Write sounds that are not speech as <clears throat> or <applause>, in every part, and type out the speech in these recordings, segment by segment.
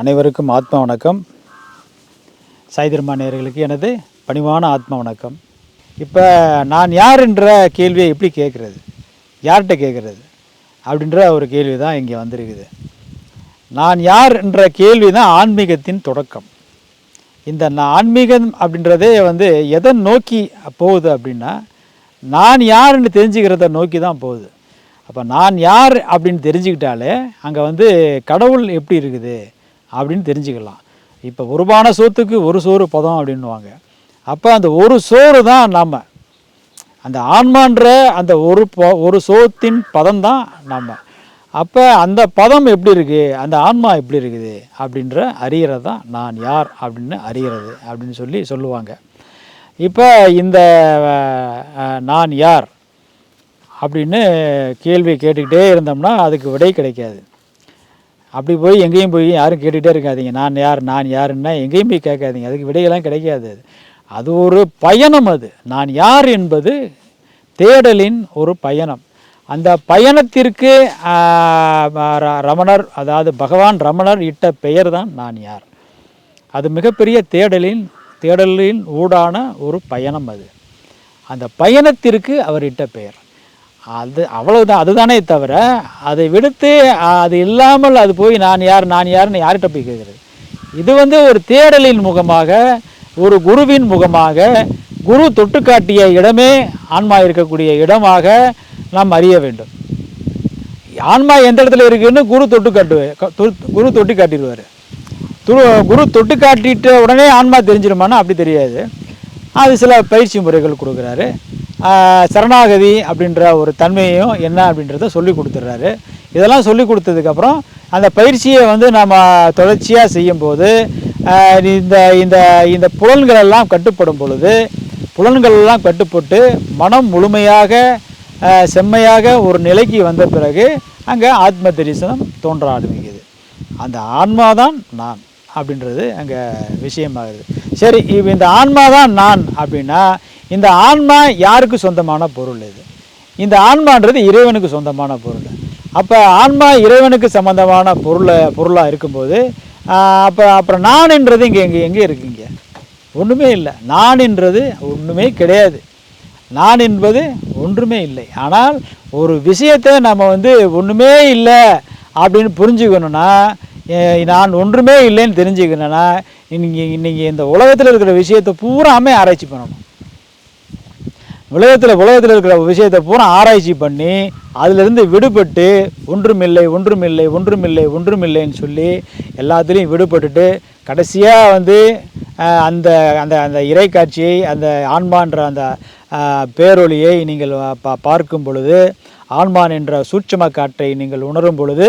அனைவருக்கும் ஆத்ம வணக்கம். சாய்திருமா நேர்களுக்கு எனது பணிவான ஆத்ம வணக்கம். இப்போ நான் யாருன்ற கேள்வியை எப்படி கேட்குறது? யார்கிட்ட கேட்குறது? அப்படின்ற ஒரு கேள்வி தான் இங்கே வந்திருக்குது. நான் யார் என்ற கேள்வி தான் ஆன்மீகத்தின் தொடக்கம். இந்த நான் ஆன்மீகம் அப்படின்றதே வந்து எதை நோக்கி போகுது அப்படின்னா நான் யாருன்னு தெரிஞ்சுக்கிறத நோக்கி தான் போகுது. அப்போ நான் யார் அப்படின்னு தெரிஞ்சுக்கிட்டாலே அங்கே வந்து கடவுள் எப்படி இருக்குது? அப்படின்னு தெரிஞ்சுக்கலாம். இப்போ ஒருபான சோத்துக்கு ஒரு சோறு பதம் அப்படின்னுவாங்க. அப்போ அந்த ஒரு சோறு தான் நாம். அந்த ஆன்மான்ற அந்த ஒரு ப- ஒரு சோத்தின் பதம் தான் நாம். அப்போ அந்த பதம் எப்படி இருக்குது அந்த ஆன்மா எப்படி இருக்குது? அப்படின்ற அறிகிறது தான் நான் யார் அப்படின்னு அறிகிறது அப்படின்னு சொல்லி சொல்லுவாங்க. இப்போ இந்த நான் யார் அப்படின்னு கேள்வி கேட்டுக்கிட்டே இருந்தோம்னா அதுக்கு விடை கிடைக்காது. அப்படி போய் எங்கேயும் போய் யாரும் கேட்டுக்கிட்டே இருக்காதீங்க. நான் யார் நான் யாருன்னா எங்கேயும் போய் கேட்காதீங்க. அதுக்கு விடையெல்லாம் கிடைக்காது அது. அது ஒரு பயணம் அது. நான் யார் என்பது தேடலின் ஒரு பயணம். அந்த பயணத்திற்கு ர- ரமணர் அதாவது பகவான் ரமணர் இட்ட பெயர் தான் நான் யார். அது மிகப்பெரிய தேடலின் தேடலின் ஊடான ஒரு பயணம் அது. அந்த பயணத்திற்கு அவர் இட்ட பெயர். அது அவ்வளவுதான் அதுதானே தவிர அதை விடுத்து அது இல்லாமல் அது போய் நான் யார் நான் யாருன்னு யார்கிட்ட போய் கேட்குறது? இது வந்து ஒரு தேடலின் முகமாக ஒரு குருவின் முகமாக குரு தொட்டு காட்டிய இடமே ஆன்மா இருக்கக்கூடிய இடமாக நாம் அறிய வேண்டும். ஆன்மா எந்த இடத்துல இருக்குன்னு குரு தொட்டு காட்டுவார். குரு தொட்டு காட்டிடுவார். துரு குரு தொட்டு காட்டிட்ட உடனே ஆன்மா தெரிஞ்சிருமானா? அப்படி தெரியாது. அது சில பயிற்சி முறைகள் கொடுக்குறாரு. சரணாகதி அப்படின்ற ஒரு தன்மையும் என்ன அப்படின்றத சொல்லி கொடுத்துட்றாரு. இதெல்லாம் சொல்லி கொடுத்ததுக்கப்புறம் அந்த பயிற்சியை வந்து நம்ம தொடர்ச்சியாக செய்யும்போது இந்த இந்த இந்த புலன்களெல்லாம் கட்டுப்படும் பொழுது புலன்களெல்லாம் கட்டுப்பட்டு மனம் முழுமையாக செம்மையாக ஒரு நிலைக்கு வந்த பிறகு அங்கே ஆத்ம தரிசனம் தோன்ற ஆரம்பிக்குது. அந்த ஆன்மா தான் நான் அப்படின்றது அங்கே விஷயமாகுது. சரி இப்போ இந்த ஆன்மா தான் நான் அப்படின்னா இந்த ஆன்மா யாருக்கு சொந்தமான பொருள் இது? இந்த ஆன்மான்றது இறைவனுக்கு சொந்தமான பொருள். அப்போ ஆன்மா இறைவனுக்கு சம்பந்தமான பொருளை பொருளாக இருக்கும்போது அப்போ அப்புறம் நான்ன்றது இங்கே எங்கே எங்கே இருக்குங்க? ஒன்றுமே இல்லை. நான்ன்றது ஒன்றுமே கிடையாது. நான் என்பது ஒன்றுமே இல்லை. ஆனால் ஒரு விஷயத்தை நம்ம வந்து ஒன்றுமே இல்லை அப்படின்னு புரிஞ்சுக்கணுன்னா நான் ஒன்றுமே இல்லைன்னு தெரிஞ்சுக்கணுன்னா இன்னைக்கு இன்னைக்கு இந்த உலகத்தில் இருக்கிற விஷயத்தை பூராமே ஆராய்ச்சி பண்ணணும். உலகத்தில் உலகத்தில் இருக்கிற விஷயத்தை பூரா ஆராய்ச்சி பண்ணி அதிலிருந்து விடுபட்டு ஒன்றுமில்லை ஒன்றுமில்லை ஒன்றுமில்லை ஒன்றுமில்லைன்னு சொல்லி எல்லாத்துலேயும் விடுபட்டுட்டு கடைசியாக வந்து அந்த அந்த அந்த அந்த இறைக்காட்சியை அந்த ஆன்மான்ற அந்த பேரொழியை பேரொளியை நீங்கள் பா பார்க்கும் பொழுது ஆன்மான் என்ற சூட்சம காற்றை நீங்கள் உணரும் பொழுது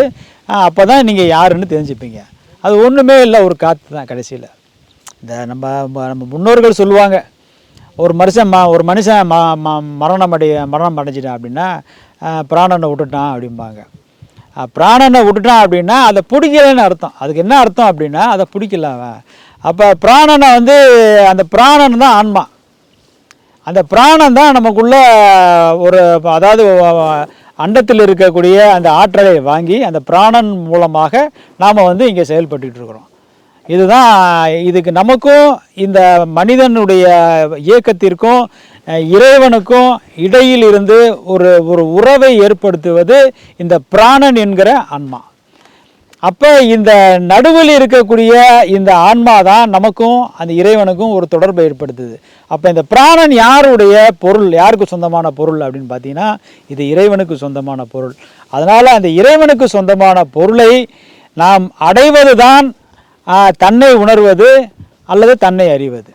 அப்போ தான் நீங்கள் யாருன்னு தெரிஞ்சுப்பீங்க. அது ஒன்றுமே இல்லை ஒரு காற்று தான் கடைசியில். இந்த நம்ம நம்ம முன்னோர்கள் சொல்லுவாங்க ஒரு மனுஷன் ம ஒரு மனுஷன் ம ம மரணம் அடை மரணம் அடைஞ்சிட்டான் அப்படின்னா பிராணனை விட்டுட்டான் அப்படிம்பாங்க. பிராணனை விட்டுட்டான் அப்படின்னா அதை பிடிக்கலன்னு அர்த்தம். அதுக்கு என்ன அர்த்தம் அப்படின்னா அதை பிடிக்கல அவன். அப்போ பிராணனை வந்து அந்த பிராணன் தான் ஆன்மா. அந்த பிராணம் தான் நமக்குள்ள ஒரு அதாவது அண்டத்தில் இருக்கக்கூடிய அந்த ஆற்றலை வாங்கி அந்த பிராணன் மூலமாக நாம் வந்து இங்கே செயல்பட்டுட்டு இருக்கிறோம். இதுதான் இதுக்கு நமக்கும் இந்த மனிதனுடைய இயக்கத்திற்கும் இறைவனுக்கும் இடையில் இருந்து ஒரு ஒரு உறவை ஏற்படுத்துவது இந்த பிராணன் என்கிற ஆன்மா. அப்போ இந்த நடுவில் இருக்கக்கூடிய இந்த ஆன்மா தான் நமக்கும் அந்த இறைவனுக்கும் ஒரு தொடர்பை ஏற்படுத்துது. அப்போ இந்த பிராணன் யாருடைய பொருள் யாருக்கு சொந்தமான பொருள் அப்படின்னு பார்த்தீங்கன்னா இது இறைவனுக்கு சொந்தமான பொருள். அதனால் அந்த இறைவனுக்கு சொந்தமான பொருளை நாம் அடைவது தான் தன்னை உணர்வது அல்லது தன்னை அறிவது.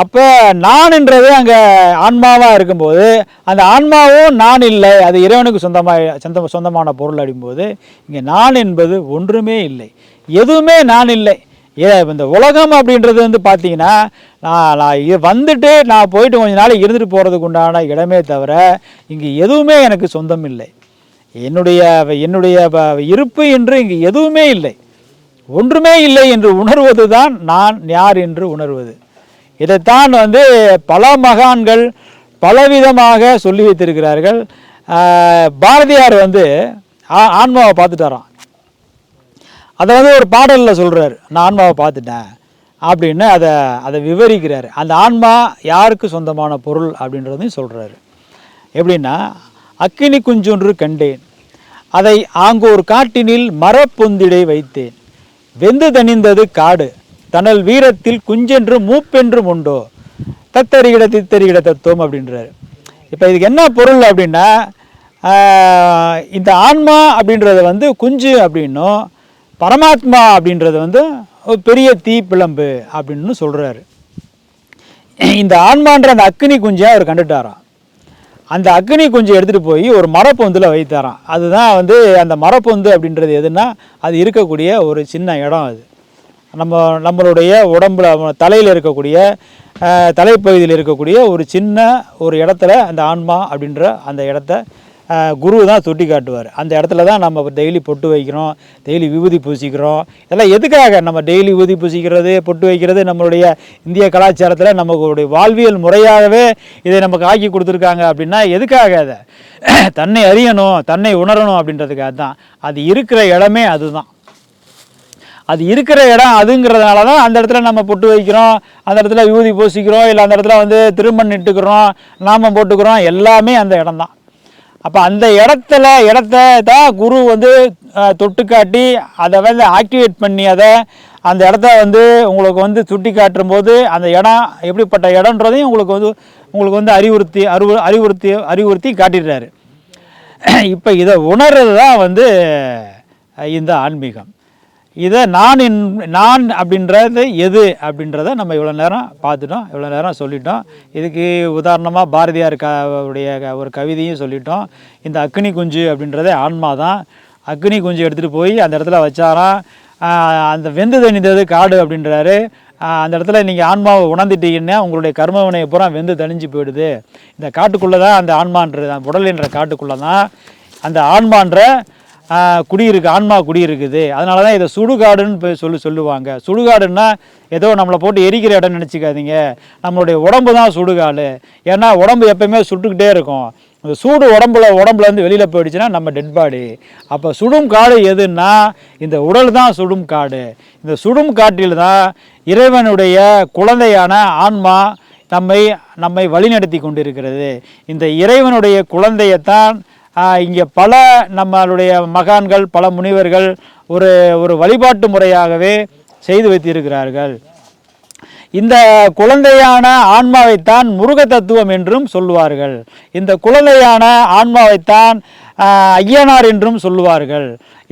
அப்போ நான்ன்றது அங்கே ஆன்மாவாக இருக்கும்போது அந்த ஆன்மாவும் நான் இல்லை அது இறைவனுக்கு சொந்தமாக சொந்த சொந்தமான பொருள் அடிக்கும்போது இங்கே நான் என்பது ஒன்றுமே இல்லை. எதுவுமே நான் இல்லை. ஏ இந்த உலகம் அப்படின்றது வந்து பார்த்தீங்கன்னா நான் நான் இது வந்துட்டு நான் போயிட்டு கொஞ்ச நாள் இருந்துட்டு போகிறதுக்கு உண்டான இடமே தவிர இங்கே எதுவுமே எனக்கு சொந்தம் இல்லை. என்னுடைய என்னுடைய இருப்பு என்று இங்கே எதுவுமே இல்லை. ஒன்றுமே இல்லை என்று உணர்வது தான் நான் யார் என்று உணர்வது. இதைத்தான் வந்து பல மகான்கள் பலவிதமாக சொல்லி வைத்திருக்கிறார்கள். பாரதியார் வந்து ஆ- ஆன்மாவை பார்த்துட்டாராம். அதை வந்து ஒரு பாடலில் சொல்கிறார் நான் ஆன்மாவை பார்த்துட்டேன் அப்படின்னு அதை அதை விவரிக்கிறார். அந்த ஆன்மா யாருக்கு சொந்தமான பொருள் அப்படின்றதையும் சொல்கிறாரு எப்படின்னா அக்கினி குஞ்சொன்று கண்டேன். அதை ஆங்கோர் காட்டினில் மரப்பொந்திடை வைத்தேன். வெந்து தணிந்தது காடு. தனல் வீரத்தில் குஞ்சென்று மூப்பென்றும் உண்டோ? தத்தறிகிட தித்தறிகிட தத்துவம் அப்படின்றாரு. இப்போ இதுக்கு என்ன பொருள் அப்படின்னா இந்த ஆன்மா அப்படின்றது வந்து குஞ்சு அப்படின்னும் பரமாத்மா அப்படின்றது வந்து ஒரு பெரிய தீ பிளம்பு அப்படின்னு சொல்கிறாரு இந்த ஆன்மான்ற அந்த அக்னி குஞ்சை அவர் கண்டுட்டாராம். அந்த அக்னி கொஞ்சம் எடுத்துகிட்டு போய் ஒரு மரப்பொந்தில் வைத்தாராம். அதுதான் வந்து அந்த மரப்பொந்து அப்படின்றது எதுன்னா அது இருக்கக்கூடிய ஒரு சின்ன இடம் அது. நம்ம நம்மளுடைய உடம்புல தலையில் இருக்கக்கூடிய தலைப்பகுதியில் இருக்கக்கூடிய ஒரு சின்ன ஒரு இடத்துல அந்த ஆன்மா அப்படின்ற அந்த இடத்த குரு தான் சுட்டி காட்டுவார். அந்த இடத்துல தான் நம்ம டெய்லி பொட்டு வைக்கிறோம் டெய்லி விபூதி பூசிக்கிறோம். இதெல்லாம் எதுக்காக நம்ம டெய்லி விபூதி பூசிக்கிறது பொட்டு வைக்கிறது? நம்மளுடைய இந்திய கலாச்சாரத்தில் நம்மளுடைய வாழ்வியல் முறையாகவே இதை நமக்கு ஆக்கி கொடுத்துருக்காங்க அப்படின்னா எதுக்காக அதை? <clears throat> தன்னை அறியணும் தன்னை உணரணும் அப்படின்றதுக்காக தான். அது இருக்கிற இடமே அதுதான். அது இருக்கிற இடம் அதுங்கிறதுனால தான் அந்த இடத்துல நம்ம பொட்டு வைக்கிறோம் அந்த இடத்துல விபூதி பூசிக்கிறோம் இல்லை அந்த இடத்துல வந்து திருமண் இட்டுக்கிறோம் நாமம் போட்டுக்கிறோம் எல்லாமே அந்த இடம் தான். அப்போ அந்த இடத்துல இடத்த தான் குரு வந்து தொட்டு காட்டி அதை வந்து ஆக்டிவேட் பண்ணி அதை அந்த இடத்த வந்து உங்களுக்கு வந்து சுட்டி காட்டும் போது அந்த இடம் எப்படிப்பட்ட இடம்ன்றதையும் உங்களுக்கு வந்து உங்களுக்கு வந்து அறிவுறுத்தி அறிவு அறிவுறுத்தி அறிவுறுத்தி காட்டிடுறாரு. இப்போ இதை உணர்றது தான் வந்து இந்த ஆன்மீகம். இதை நான் என் நான் அப்படின்றது எது அப்படின்றத நம்ம இவ்வளோ நேரம் பார்த்துட்டோம் இவ்வளோ நேரம் சொல்லிட்டோம். இதுக்கு உதாரணமாக பாரதியார் க உடைய க- ஒரு கவிதையும் சொல்லிட்டோம். இந்த அக்னி குஞ்சு அப்படின்றதே ஆன்மா தான். அக்னி குஞ்சு எடுத்துகிட்டு போய் அந்த இடத்துல வச்சாராம். அந்த வெந்து தணிந்தது காடு அப்படின்றாரு. அந்த இடத்துல நீங்கள் ஆன்மாவை உணர்ந்துட்டீங்கன்னா உங்களுடைய கர்மவினையை பூரா வெந்து தணிஞ்சு போயிடுது. இந்த காட்டுக்குள்ளே தான் அந்த ஆன்மான்றது உடல் என்ற காட்டுக்குள்ளே தான் அந்த ஆன்மான்ற குடியிருக்கு குடி ஆன்மா குடி இருக்குது அதனால தான் இதை சுடுகாடுன்னு போய் சொல்லி சொல்லுவாங்க. சுடுகாடுன்னா ஏதோ நம்மளை போட்டு எரிக்கிற இடம் நினச்சிக்காதீங்க. நம்மளுடைய உடம்பு தான் சுடுகாடு. ஏன்னா உடம்பு எப்பயுமே சுட்டுக்கிட்டே இருக்கும். அந்த சூடு உடம்புல உடம்புலேருந்து வெளியில் போயிடுச்சுன்னா நம்ம டெட் பாடி அப்போ சுடும் காடு எதுன்னா இந்த உடல் தான் சுடும் காடு. இந்த சுடும் காட்டில் தான் இறைவனுடைய குழந்தையான ஆன்மா நம்மை நம்மை வழிநடத்தி கொண்டிருக்கிறது. இந்த இறைவனுடைய குழந்தையைத்தான் இங்கே பல நம்மளுடைய மகான்கள் பல முனிவர்கள் ஒரு ஒரு வழிபாட்டு முறையாகவே செய்து வைத்திருக்கிறார்கள். இந்த குழந்தையான ஆன்மாவைத்தான் முருக தத்துவம் என்றும் சொல்லுவார்கள். இந்த குழந்தையான ஆன்மாவைத்தான் ஐயனார் என்றும் சொல்லுவார்கள்.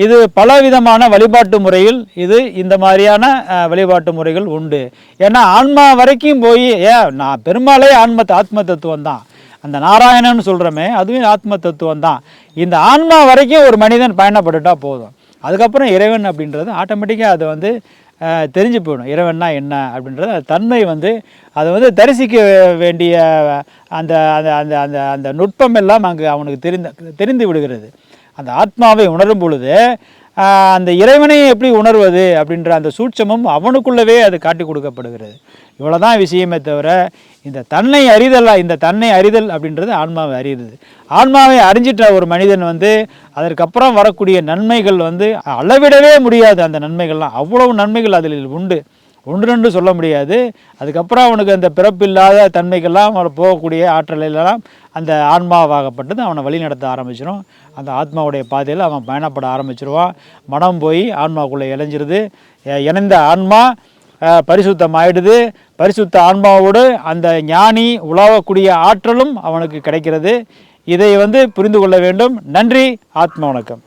இது பலவிதமான வழிபாட்டு முறையில் இது இந்த மாதிரியான வழிபாட்டு முறைகள் உண்டு. ஏன்னா ஆன்மா வரைக்கும் போய் ஏன் நான் பெரும்பாலே ஆன்ம ஆத்ம தத்துவம் தான் அந்த நாராயணன் சொல்கிறோமே அதுவும் ஆத்ம தத்துவம் தான் இந்த ஆன்மா வரைக்கும் ஒரு மனிதன் பயணப்பட்டுட்டால் போதும். அதுக்கப்புறம் இறைவன் அப்படின்றது ஆட்டோமேட்டிக்காக அதை வந்து தெரிஞ்சு போயிடும். இறைவன்னா என்ன அப்படின்றது அந்த தன்மை வந்து அதை வந்து தரிசிக்க வேண்டிய அந்த அந்த அந்த அந்த அந்த நுட்பம் எல்லாம் அங்கே அவனுக்கு தெரிந்த தெரிந்து விடுகிறது. அந்த ஆத்மாவை உணரும் பொழுது அந்த இறைவனை எப்படி உணர்வது அப்படின்ற அந்த சூட்சமும் அவனுக்குள்ளவே அது காட்டி கொடுக்கப்படுகிறது. இவ்வளோதான் விஷயமே தவிர இந்த தன்னை அறிதல் இந்த தன்னை அறிதல் அப்படின்றது ஆன்மாவை அறியுது. ஆன்மாவை அறிஞ்சிட்ட ஒரு மனிதன் வந்து அதற்கப்புறம் வரக்கூடிய நன்மைகள் வந்து அளவிடவே முடியாது அந்த நன்மைகள்லாம். அவ்வளவு நன்மைகள் அதில் உண்டு. ஒன்று ரெண்டு சொல்ல முடியாது. அதுக்கப்புறம் அவனுக்கு அந்த பிறப்பில்லாத தன்மைகள்லாம் அவனை போகக்கூடிய ஆற்றலெல்லாம் அந்த ஆன்மாவாகப்பட்டது அவனை வழி நடத்த ஆரம்பிச்சிடும் அந்த ஆத்மாவுடைய பாதையில் அவன் பயணப்பட ஆரம்பிச்சிருவான். மனம் போய் ஆன்மாக்குள்ளே இணைஞ்சிருது. இணைந்த ஆன்மா பரிசுத்தம் ஆயிடுது பரிசுத்த ஆன்மாவோடு அந்த ஞானி உலாவக்கூடிய ஆற்றலும் அவனுக்கு கிடைக்கிறது. இதை வந்து புரிந்து கொள்ள வேண்டும். நன்றி. ஆத்ம வணக்கம்.